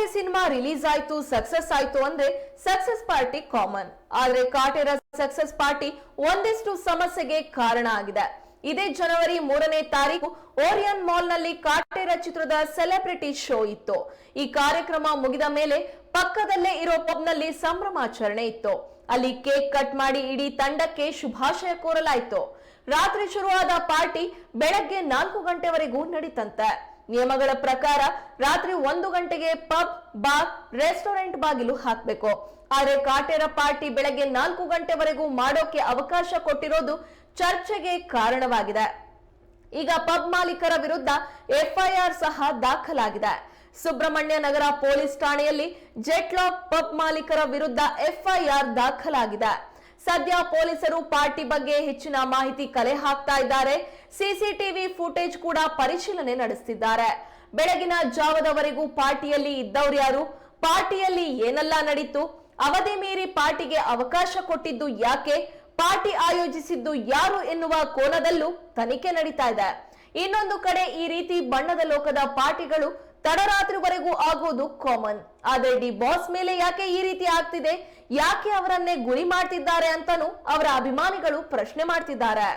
ಯಾವುದೇ cinema release ಆಯ್ತು success ಆಯ್ತು ಅಂದ್ರೆ ಸಕ್ಸಸ್ ಪಾರ್ಟಿ ಕಾಮನ್ ಆದ್ರೆ ಕಾಟೇರ ಸಕ್ಸಸ್ ಪಾರ್ಟಿ ಒಂದಿಷ್ಟು ಸಮಸ್ಯೆಗೆ ಕಾರಣ ಆಗಿದೆ. ಇದೇ ಜನವರಿ ಮೂರನೇ ತಾರೀಕು ಓರಿಯನ್ ಮಾಲ್ನಲ್ಲಿ ಕಾಟೇರ ಚಿತ್ರದ ಸೆಲೆಬ್ರಿಟಿ ಶೋ ಇತ್ತು. ಈ ಕಾರ್ಯಕ್ರಮ ಮುಗಿದ ಮೇಲೆ ಪಕ್ಕದಲ್ಲೇ ಇರೋ ಪಬ್ನಲ್ಲಿ ಸಂಭ್ರಮಾಚರಣೆ ಇತ್ತು. ಅಲ್ಲಿ ಕೇಕ್ ಕಟ್ ಮಾಡಿ ಇಡೀ ತಂಡಕ್ಕೆ ಶುಭಾಶಯ ಕೋರಲಾಯಿತು. ರಾತ್ರಿ ಶುರುವಾದ ಪಾರ್ಟಿ ಬೆಳಗ್ಗೆ ನಾಲ್ಕು ಗಂಟೆವರೆಗೂ ನಡೀತಂತೆ. ನಿಯಮಗಳ ಪ್ರಕಾರ ರಾತ್ರಿ ಒಂದು ಗಂಟೆಗೆ ಪಬ್, ಬಾರ್, ರೆಸ್ಟೋರೆಂಟ್ ಬಾಗಿಲು ಹಾಕಬೇಕು. ಆದರೆ ಕಾಟೇರ ಪಾರ್ಟಿ ಬೆಳಗ್ಗೆ ನಾಲ್ಕು ಗಂಟೆವರೆಗೂ ಮಾಡೋಕೆ ಅವಕಾಶ ಕೊಟ್ಟಿರೋದು ಚರ್ಚೆಗೆ ಕಾರಣವಾಗಿದೆ. ಈಗ ಪಬ್ ಮಾಲೀಕರ ವಿರುದ್ಧ ಎಫ್ಐಆರ್ ಸಹ ದಾಖಲಾಗಿದೆ. ಸುಬ್ರಹ್ಮಣ್ಯ ನಗರ ಪೊಲೀಸ್ ಠಾಣೆಯಲ್ಲಿ ಜೆಟ್ಲಾಕ್ ಪಬ್ ಮಾಲೀಕರ ವಿರುದ್ಧ ಎಫ್ಐಆರ್ ದಾಖಲಾಗಿದೆ. ಸದ್ಯ ಪೊಲೀಸರು ಪಾರ್ಟಿ ಬಗ್ಗೆ ಹೆಚ್ಚಿನ ಮಾಹಿತಿ ಕಲೆ ಹಾಕ್ತಾ ಇದ್ದಾರೆ. ಸಿಸಿಟಿವಿ ಫುಟೇಜ್ ಕೂಡ ಪರಿಶೀಲನೆ ನಡೆಸುತ್ತಿದ್ದಾರೆ ಬೆಳಗಿನ ಜಾವದವರೆಗೂ ಪಾರ್ಟಿಯಲ್ಲಿ ಇದ್ದವ್ರ್ಯಾರು ಪಾರ್ಟಿಯಲ್ಲಿ ಏನೆಲ್ಲ ನಡೀತು? ಅವಧಿ ಮೀರಿ ಪಾರ್ಟಿಗೆ ಅವಕಾಶ ಕೊಟ್ಟಿದ್ದು ಯಾಕೆ? ಪಾರ್ಟಿ ಆಯೋಜಿಸಿದ್ದು ಯಾರು ಎನ್ನುವ ಕೋನದಲ್ಲೂ ತನಿಖೆ ನಡೀತಾ ಇದೆ. ಇನ್ನೊಂದು ಕಡೆ ಈ ರೀತಿ ಬಣ್ಣದ ಲೋಕದ ಪಾರ್ಟಿಗಳು ತಡರಾತ್ರಿವರೆಗೂ ಆಗೋದು ಕಾಮನ್ ಆದರೆ ಡಿ ಬಾಸ್ ಮೇಲೆ ಯಾಕೆ ಈ ರೀತಿ ಆಗ್ತಿದೆ? ಯಾಕೆ ಅವರನ್ನೇ ಗುರಿ ಮಾಡ್ತಿದ್ದಾರೆ ಅಂತಾನೂ ಅವರ ಅಭಿಮಾನಿಗಳು ಪ್ರಶ್ನೆ ಮಾಡ್ತಿದ್ದಾರೆ.